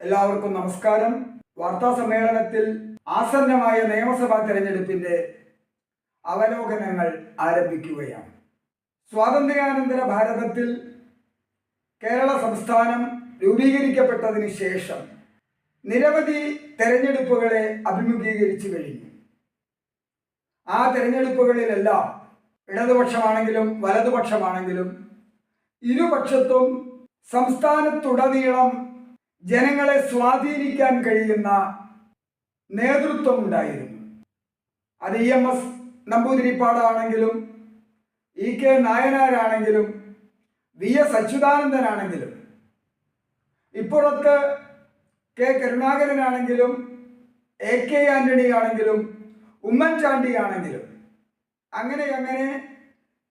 എല്ലാവർക്കും നമസ്കാരം. വാർത്താ സമ്മേളനത്തിൽ ആസന്നമായ നിയമസഭാ തെരഞ്ഞെടുപ്പിന്റെ അവലോകനങ്ങൾ ആരംഭിക്കുകയാണ്. സ്വാതന്ത്ര്യാനന്തര ഭാരതത്തിൽ കേരള സംസ്ഥാനം രൂപീകരിക്കപ്പെട്ടതിന് ശേഷം നിരവധി തെരഞ്ഞെടുപ്പുകളെ അഭിമുഖീകരിച്ചു കഴിഞ്ഞു. ആ തെരഞ്ഞെടുപ്പുകളിലെല്ലാം ഇടതുപക്ഷമാണെങ്കിലും വലതുപക്ഷമാണെങ്കിലും ഇരുപക്ഷത്തും സംസ്ഥാനത്തുടനീളം ജനങ്ങളെ സ്വാധീനിക്കാൻ കഴിയുന്ന നേതൃത്വം ഉണ്ടായിരുന്നു അത് ഇ എം എസ് നമ്പൂതിരിപ്പാടാണെങ്കിലും ഇ കെ നായനാരാണെങ്കിലും വി എസ് അച്യുതാനന്ദനാണെങ്കിലും ഇപ്പുറത്ത് കെ കരുണാകരനാണെങ്കിലും എ കെ ആന്റണി ആണെങ്കിലും ഉമ്മൻചാണ്ടി ആണെങ്കിലും അങ്ങനെ അങ്ങനെ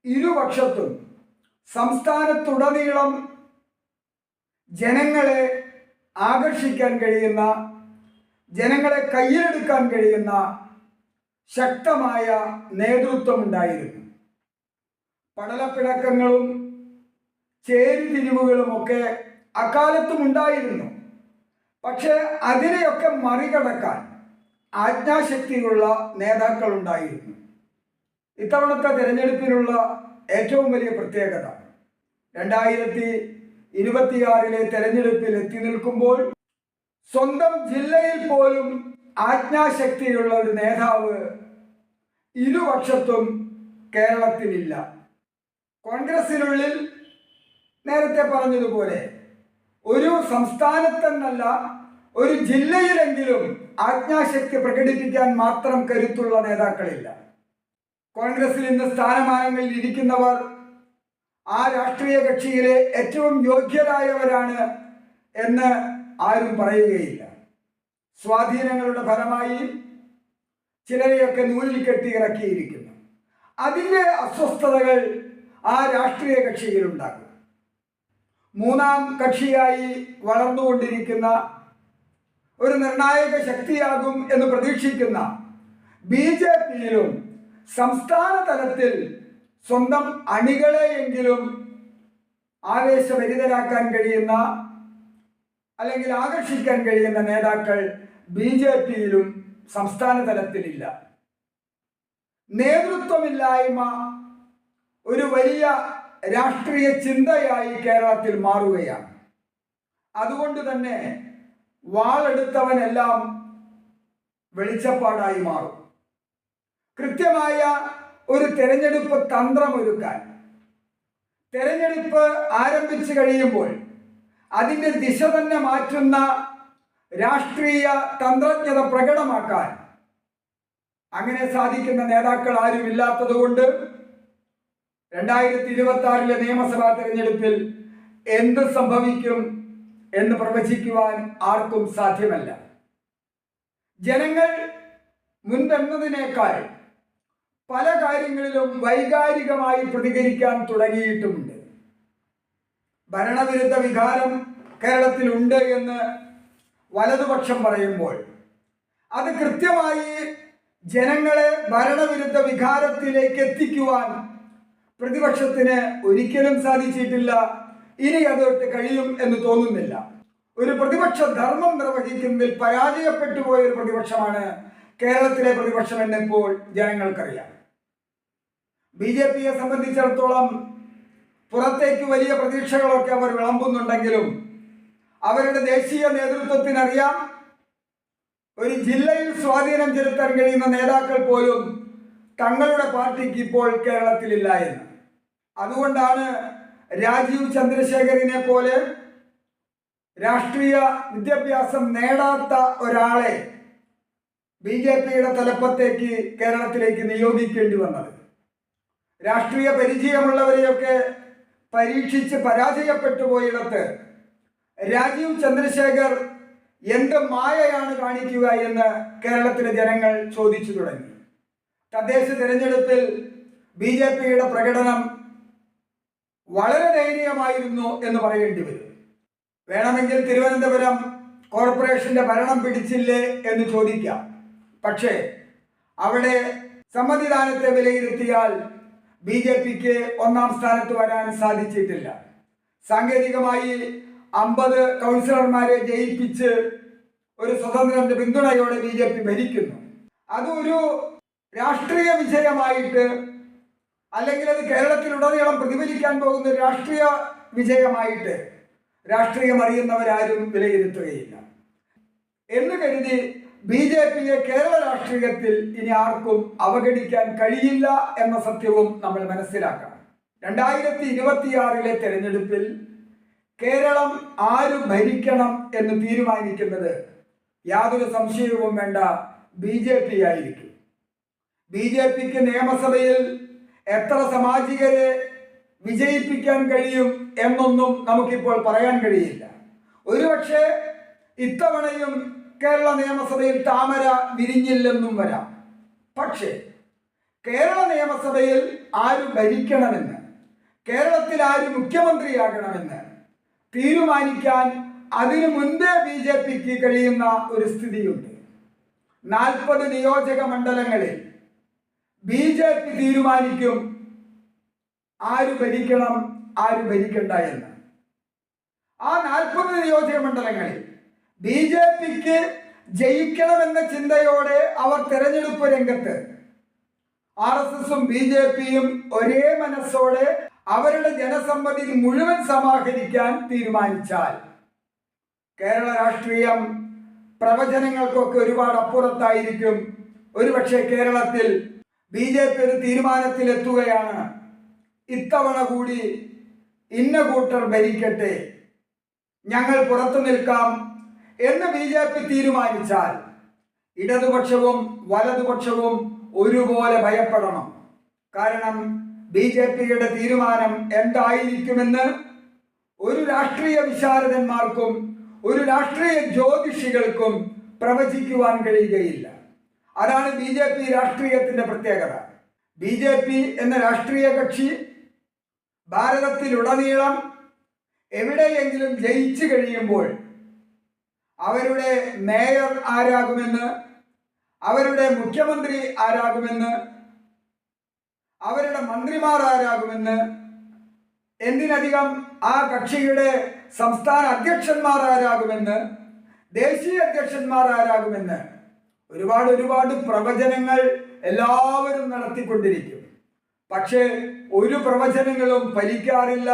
ഇരുപക്ഷത്തും സംസ്ഥാനത്തുടനീളം ജനങ്ങളെ ആകർഷിക്കാൻ കഴിയുന്ന ജനങ്ങളെ കയ്യിലെടുക്കാൻ കഴിയുന്ന ശക്തമായ നേതൃത്വം ഉണ്ടായിരുന്നു പടലപ്പിണക്കങ്ങളും ചേരിതിരിവുകളുമൊക്കെ അക്കാലത്തും ഉണ്ടായിരുന്നു. പക്ഷേ അതിനെയൊക്കെ മറികടക്കാൻ ആജ്ഞാശക്തിയുള്ള നേതാക്കൾ ഉണ്ടായിരുന്നു ഇത്തവണത്തെ തിരഞ്ഞെടുപ്പിനുള്ള ഏറ്റവും വലിയ പ്രത്യേകത രണ്ടായിരത്തി ഇരുപത്തിയാറിലെ തെരഞ്ഞെടുപ്പിൽ എത്തി നിൽക്കുമ്പോൾ സ്വന്തം ജില്ലയിൽ പോലും ആജ്ഞാശക്തിയുള്ള ഒരു നേതാവ് ഇരുപക്ഷത്തും കേരളത്തിലില്ല. കോൺഗ്രസിനുള്ളിൽ നേരത്തെ പറഞ്ഞതുപോലെ ഒരു സംസ്ഥാനത്തെന്നല്ല ഒരു ജില്ലയിലെങ്കിലും ആജ്ഞാശക്തി പ്രകടിപ്പിക്കാൻ മാത്രം കരുത്തുള്ള നേതാക്കളില്ല. കോൺഗ്രസിൽ ഇന്ന് സ്ഥാനമാനങ്ങളിൽ ഇരിക്കുന്നവർ ആ രാഷ്ട്രീയ കക്ഷിയിലെ ഏറ്റവും യോഗ്യരായവരാണ് എന്ന് ആരും പറയുകയില്ല. സ്വാധീനങ്ങളുടെ ഫലമായി ചിലരെയൊക്കെ നൂലിൽ കെട്ടി ഇറക്കിയിരിക്കുന്നു. അതിന്റെ അസ്വസ്ഥതകൾ ആ രാഷ്ട്രീയ കക്ഷിയിൽ മൂന്നാം കക്ഷിയായി വളർന്നുകൊണ്ടിരിക്കുന്ന ഒരു നിർണായക ശക്തിയാകും എന്ന് പ്രതീക്ഷിക്കുന്ന ബി ജെ പിയിലും സംസ്ഥാന തലത്തിൽ സ്വന്തം അണികളെയെങ്കിലും ആവേശഭരിതരാക്കാൻ കഴിയുന്ന അല്ലെങ്കിൽ ആകർഷിക്കാൻ കഴിയുന്ന നേതാക്കൾ ബി ജെ പിയിലും സംസ്ഥാന തലത്തിലില്ല. നേതൃത്വമില്ലായ്മ ഒരു വലിയ രാഷ്ട്രീയ ചിന്തയായി കേരളത്തിൽ മാറുകയാണ്. അതുകൊണ്ട് തന്നെ വാളെടുത്തവനെല്ലാം വെളിച്ചപ്പാടായി മാറും. കൃത്യമായ ഒരു തെരഞ്ഞെടുപ്പ് തന്ത്രമൊരുക്കാൻ. തെരഞ്ഞെടുപ്പ് ആരംഭിച്ചു കഴിയുമ്പോൾ അതിന്റെ ദിശ തന്നെ മാറ്റുന്ന രാഷ്ട്രീയ തന്ത്രജ്ഞത പ്രകടമാക്കാൻ അങ്ങനെ സാധിക്കുന്ന നേതാക്കൾ ആരും ഇല്ലാത്തതുകൊണ്ട് രണ്ടായിരത്തി ഇരുപത്തി ആറിലെ നിയമസഭാ തെരഞ്ഞെടുപ്പിൽ എന്ത് സംഭവിക്കും എന്ന് പ്രവചിക്കുവാൻ ആർക്കും സാധ്യമല്ല. ജനങ്ങൾ മുൻപെന്നതിനേക്കാൾ പല കാര്യങ്ങളിലും വൈകാരികമായി പ്രതികരിക്കാൻ തുടങ്ങിയിട്ടുമുണ്ട് ഭരണവിരുദ്ധ വികാരം കേരളത്തിലുണ്ട് എന്ന് വലതുപക്ഷം പറയുമ്പോൾ അത് കൃത്യമായി ജനങ്ങളെ ഭരണവിരുദ്ധ വികാരത്തിലേക്ക് എത്തിക്കുവാൻ പ്രതിപക്ഷത്തിന് ഒരിക്കലും സാധിച്ചിട്ടില്ല. ഇനി അതൊട്ട് കഴിയും എന്ന് തോന്നുന്നില്ല. ഒരു പ്രതിപക്ഷ ധർമ്മം നിർവഹിക്കുന്നതിൽ പരാജയപ്പെട്ടു പോയ ഒരു പ്രതിപക്ഷമാണ് കേരളത്തിലെ പ്രതിപക്ഷം എന്നിപ്പോൾ ജനങ്ങൾക്കറിയാം. ബി ജെ പിയെ സംബന്ധിച്ചിടത്തോളം പുറത്തേക്ക് വലിയ പ്രതീക്ഷകളൊക്കെ അവർ വിളമ്പുന്നുണ്ടെങ്കിലും അവരുടെ ദേശീയ നേതൃത്വത്തിനറിയാം ഒരു ജില്ലയിൽ സ്വാധീനം ചെലുത്താൻ കഴിയുന്ന നേതാക്കൾ പോലും തങ്ങളുടെ പാർട്ടിക്ക് ഇപ്പോൾ കേരളത്തിലില്ല എന്ന്. അതുകൊണ്ടാണ് രാജീവ് ചന്ദ്രശേഖരനെ പോലെ രാഷ്ട്രീയ വിദ്യാഭ്യാസം നേടാത്ത ഒരാളെ ബി ജെ പിയുടെ തലപ്പത്തേക്ക് കേരളത്തിലേക്ക് നിയോഗിക്കേണ്ടി വന്നത്. രാഷ്ട്രീയ പരിചയമുള്ളവരെയൊക്കെ പരീക്ഷിച്ച് പരാജയപ്പെട്ടു പോയിടത്ത് രാജീവ് ചന്ദ്രശേഖർ എന്ത് മായയാണ് കാണിക്കുക എന്ന് കേരളത്തിലെ ജനങ്ങൾ ചോദിച്ചു തുടങ്ങി. തദ്ദേശ തിരഞ്ഞെടുപ്പിൽ ബി ജെ പിയുടെ പ്രകടനം വളരെ ദയനീയമായിരുന്നു എന്ന് പറയേണ്ടി വരും. വേണമെങ്കിൽ തിരുവനന്തപുരം കോർപ്പറേഷന്റെ ഭരണം പിടിച്ചില്ലേ എന്ന് ചോദിക്കാം. പക്ഷേ അവിടെ സമ്മതിദാനത്തെ വിലയിരുത്തിയാൽ ബി ജെ പിക്ക് ഒന്നാം സ്ഥാനത്ത് വരാൻ സാധിച്ചിട്ടില്ല. സാങ്കേതികമായി അമ്പത് കൗൺസിലർമാരെ ജയിപ്പിച്ച് ഒരു സ്വതന്ത്രന്റെ പിന്തുണയോടെ ബി ജെ പി ഭരിക്കുന്നു. അതൊരു രാഷ്ട്രീയ വിജയമായിട്ട് അല്ലെങ്കിൽ അത് കേരളത്തിലുടനീളം പ്രതിഫലിക്കാൻ പോകുന്ന രാഷ്ട്രീയ വിജയമായിട്ട് രാഷ്ട്രീയം അറിയുന്നവരാരും വിലയിരുത്തുകയില്ല. എന്ന് കരുതി ബി ജെ പിയെ കേരള രാഷ്ട്രീയത്തിൽ ഇനി ആർക്കും അവഗണിക്കാൻ കഴിയില്ല എന്ന സത്യവും നമ്മൾ മനസ്സിലാക്കണം. രണ്ടായിരത്തി ഇരുപത്തിയാറിലെ തെരഞ്ഞെടുപ്പിൽ കേരളം ആരും ഭരിക്കണം എന്ന് തീരുമാനിക്കുന്നത് യാതൊരു സംശയവും വേണ്ട ബി ജെ പി ആയിരിക്കും. ബി ജെ പിക്ക് നിയമസഭയിൽ എത്ര സമാജികരെ വിജയിപ്പിക്കാൻ കഴിയും എന്നൊന്നും നമുക്കിപ്പോൾ പറയാൻ കഴിയില്ല. ഒരുപക്ഷെ ഇത്തവണയും കേരള നിയമസഭയിൽ താമര വിരിഞ്ഞില്ലെന്നും വരാം. പക്ഷേ കേരള നിയമസഭയിൽ ആര് ഭരിക്കണമെന്ന് കേരളത്തിൽ ആര് മുഖ്യമന്ത്രിയാകണമെന്ന് തീരുമാനിക്കാൻ അതിനു മുൻപേ ബി ജെ പിക്ക് കഴിയുന്ന ഒരു സ്ഥിതിയുണ്ട്. നാൽപ്പത് നിയോജക മണ്ഡലങ്ങളിൽ ബി ജെ പി തീരുമാനിക്കും ആര് ഭരിക്കണം ആര് ഭരിക്കണ്ട എന്ന്. ആ നാൽപ്പത് നിയോജക മണ്ഡലങ്ങളിൽ ബി ജെ പിക്ക് ജയിക്കണമെന്ന ചിന്തയോടെ അവർ തെരഞ്ഞെടുപ്പ് രംഗത്ത്. ആർ എസ് എസും ബി ജെ പിയും ഒരേ മനസ്സോടെ അവരുടെ ജനസമ്മതി മുഴുവൻ സമാഹരിക്കാൻ തീരുമാനിച്ചാൽ കേരള രാഷ്ട്രീയം പ്രവചനങ്ങൾക്കൊക്കെ ഒരുപാട് അപ്പുറത്തായിരിക്കും. ഒരുപക്ഷെ കേരളത്തിൽ ബി ജെ പി ഒരു തീരുമാനത്തിലെത്തുകയാണ്. ഇത്തവണ കൂടി ഇന്ന കൂട്ടർ ഭരിക്കട്ടെ. ഞങ്ങൾ പുറത്തു നിൽക്കാം. എന്ന് ബി ജെ പി തീരുമാനിച്ചാൽ ഇടതുപക്ഷവും വലതുപക്ഷവും ഒരുപോലെ ഭയപ്പെടണം. കാരണം ബി ജെ പിയുടെ തീരുമാനം എന്തായിരിക്കുമെന്ന് ഒരു രാഷ്ട്രീയ വിശാരദന്മാർക്കും ഒരു രാഷ്ട്രീയ ജ്യോതിഷികൾക്കും പ്രവചിക്കുവാൻ കഴിയുകയില്ല. അതാണ് ബി ജെ പി രാഷ്ട്രീയത്തിന്റെ പ്രത്യേകത. ബി ജെ പി എന്ന രാഷ്ട്രീയ കക്ഷി ഭാരതത്തിലുടനീളം എവിടെയെങ്കിലും ജയിച്ചു കഴിയുമ്പോൾ അവരുടെ മേയർ ആരാകുമെന്ന് അവരുടെ മുഖ്യമന്ത്രി ആരാകുമെന്ന് അവരുടെ മന്ത്രിമാർ ആരാകുമെന്ന് എന്തിനധികം ആ കക്ഷിയുടെ സംസ്ഥാന അധ്യക്ഷന്മാർ ആരാകുമെന്ന് ദേശീയ അധ്യക്ഷന്മാർ ആരാകുമെന്ന് ഒരുപാട് ഒരുപാട് പ്രവചനങ്ങൾ എല്ലാവരും നടത്തിക്കൊണ്ടിരിക്കും. പക്ഷേ ഒരു പ്രവചനങ്ങളും ഫലിക്കാറില്ല.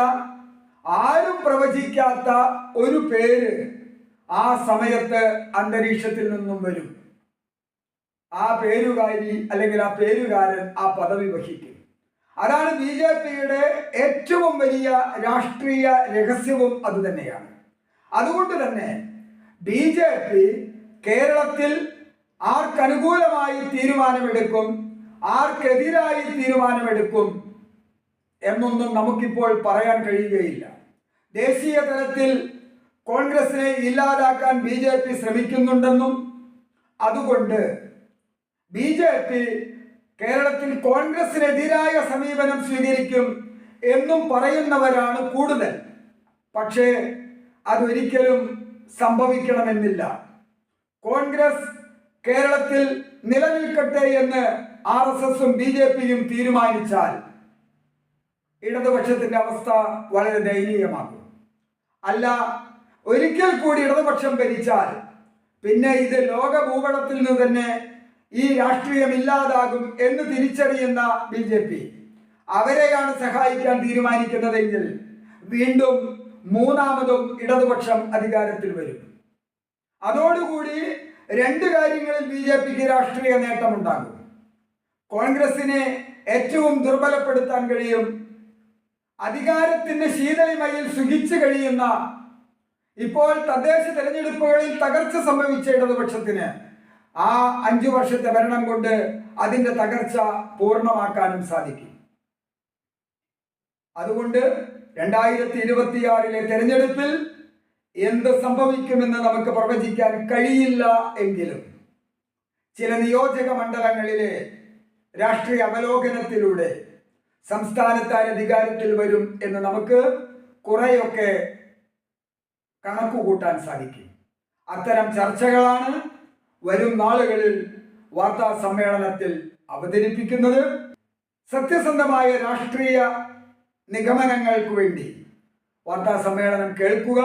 ആരും പ്രവചിക്കാത്ത ഒരു പേര് ആ സമയത്ത് അന്തരീക്ഷത്തിൽ നിന്നും വരും. ആ പേരുകാരി അല്ലെങ്കിൽ ആ പേരുകാരൻ ആ പദവി വഹിക്കും. അതാണ് ബി ജെ പിയുടെ ഏറ്റവും വലിയ രാഷ്ട്രീയ രഹസ്യവും അത് തന്നെയാണ്. അതുകൊണ്ട് തന്നെ ബി ജെ പി കേരളത്തിൽ ആർക്കനുകൂലമായി തീരുമാനമെടുക്കും ആർക്കെതിരായി തീരുമാനമെടുക്കും എന്നൊന്നും നമുക്കിപ്പോൾ പറയാൻ കഴിയുകയില്ല. ദേശീയ തലത്തിൽ കോൺഗ്രസിനെ ഇല്ലാതാക്കാൻ ബി ജെ പി ശ്രമിക്കുന്നുണ്ടെന്നും അതുകൊണ്ട് ബി ജെ പി കേരളത്തിൽ കോൺഗ്രസിനെതിരായ സമീപനം സ്വീകരിക്കും എന്നും പറയുന്നവരാണ് കൂടുതൽ. പക്ഷേ അതൊരിക്കലും സംഭവിക്കണമെന്നില്ല. കോൺഗ്രസ് കേരളത്തിൽ നിലനിൽക്കട്ടെ എന്ന് ആർ എസ് എസും ബി ജെ പിയും തീരുമാനിച്ചാൽ ഇടതുപക്ഷത്തിന്റെ അവസ്ഥ വളരെ ദയനീയമാകും. അല്ല ഒരിക്കൽ കൂടി ഇടതുപക്ഷം ഭരിച്ചാൽ പിന്നെ ഇത് ലോക ഭൂപടത്തിൽ നിന്ന് തന്നെ ഈ രാഷ്ട്രീയം ഇല്ലാതാകും എന്ന് തിരിച്ചറിയുന്ന ബി ജെ പി. അവരെയാണ് സഹായിക്കാൻ തീരുമാനിക്കുന്നതെങ്കിൽ വീണ്ടും മൂന്നാമതും ഇടതുപക്ഷം അധികാരത്തിൽ വരും. അതോടുകൂടി രണ്ട് കാര്യങ്ങളിൽ ബി ജെ പിക്ക് രാഷ്ട്രീയ നേട്ടമുണ്ടാകും. കോൺഗ്രസിനെ ഏറ്റവും ദുർബലപ്പെടുത്താൻ കഴിയും. അധികാരത്തിന്റെ ശീതളിമയിൽ സുഖിച്ചു കഴിയുന്ന ഇപ്പോൾ തദ്ദേശ തെരഞ്ഞെടുപ്പുകളിൽ തകർച്ച സംഭവിച്ച ഇടതുപക്ഷത്തിന് ആ അഞ്ചു വർഷത്തെ ഭരണം കൊണ്ട് അതിന്റെ തകർച്ച പൂർണമാക്കാനും സാധിക്കും. അതുകൊണ്ട് രണ്ടായിരത്തി ഇരുപത്തിയാറിലെ തെരഞ്ഞെടുപ്പിൽ എന്ത് സംഭവിക്കുമെന്ന് നമുക്ക് പ്രവചിക്കാൻ കഴിയില്ല എങ്കിലും ചില നിയോജക മണ്ഡലങ്ങളിലെ രാഷ്ട്രീയ അവലോകനത്തിലൂടെ സംസ്ഥാനത്താൻ അധികാരത്തിൽ വരും എന്ന് നമുക്ക് കുറെയൊക്കെ കണക്കു കൂട്ടാൻ സാധിക്കും. അത്തരം ചർച്ചകളാണ് വരും നാളുകളിൽ വാർത്താ സമ്മേളനത്തിൽ അവതരിപ്പിക്കുന്നത്. സത്യസന്ധമായ രാഷ്ട്രീയ നിഗമനങ്ങൾക്ക് വേണ്ടി വാർത്താ സമ്മേളനം കേൾക്കുക.